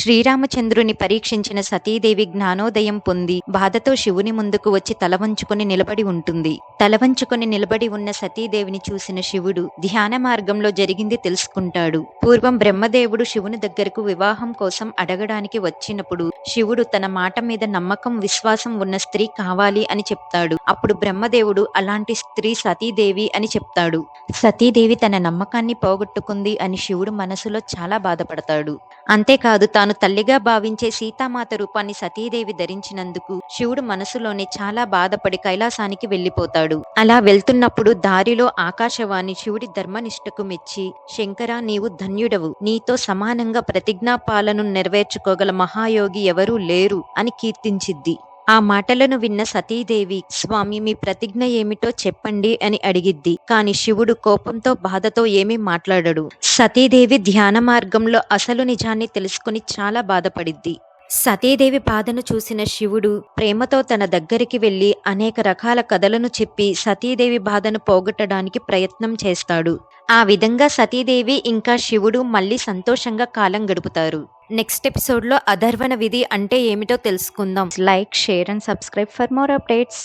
శ్రీరామచంద్రుని పరీక్షించిన సతీదేవి జ్ఞానోదయం పొంది బాధతో శివుని ముందుకు వచ్చి తలవంచుకొని నిలబడి ఉంటుంది. తలవంచుకొని నిలబడి ఉన్న సతీదేవిని చూసిన శివుడు ధ్యాన మార్గంలో జరిగింది తెలుసుకుంటాడు. పూర్వం బ్రహ్మదేవుడు శివుని దగ్గరకు వివాహం కోసం అడగడానికి వచ్చినప్పుడు శివుడు తన మాట మీద నమ్మకం విశ్వాసం ఉన్న స్త్రీ కావాలి అని చెప్తాడు. అప్పుడు బ్రహ్మదేవుడు అలాంటి స్త్రీ సతీదేవి అని చెప్తాడు. సతీదేవి తన నమ్మకాన్ని పోగొట్టుకుంది అని శివుడు మనసులో చాలా బాధపడతాడు. అంతేకాదు తాను తల్లిగా భావించే సీతామాత రూపాన్ని సతీదేవి ధరించినందుకు శివుడు మనసులోనే చాలా బాధపడి కైలాసానికి వెళ్ళిపోతాడు అలా వెళ్తున్నప్పుడు దారిలో ఆకాశవాణి శివుడి ధర్మనిష్టకు మెచ్చి శంకర నీవు ధన్యుడవు. నీతో సమానంగా ప్రతిజ్ఞాపాలను నెరవేర్చుకోగల మహాయోగి ఎవరూ లేరు అని కీర్తించిద్ది. ఆ మాటలను విన్న సతీదేవి స్వామి మీ ప్రతిజ్ఞ ఏమిటో చెప్పండి అని అడిగిద్ది. కాని శివుడు కోపంతో బాధతో ఏమీ మాట్లాడడు. సతీదేవి ధ్యాన మార్గంలో అసలు నిజాన్ని తెలుసుకుని చాలా బాధపడిద్ది. సతీదేవి బాధను చూసిన శివుడు ప్రేమతో తన దగ్గరికి వెళ్ళి అనేక రకాల కథలను చెప్పి సతీదేవి బాధను పోగొట్టడానికి ప్రయత్నం చేస్తాడు. ఆ విధంగా సతీదేవి ఇంకా శివుడు మళ్ళీ సంతోషంగా కాలం గడుపుతారు. నెక్స్ట్ ఎపిసోడ్లో అధర్వణ విధి అంటే ఏమిటో తెలుసుకుందాం. Like share and subscribe for more updates.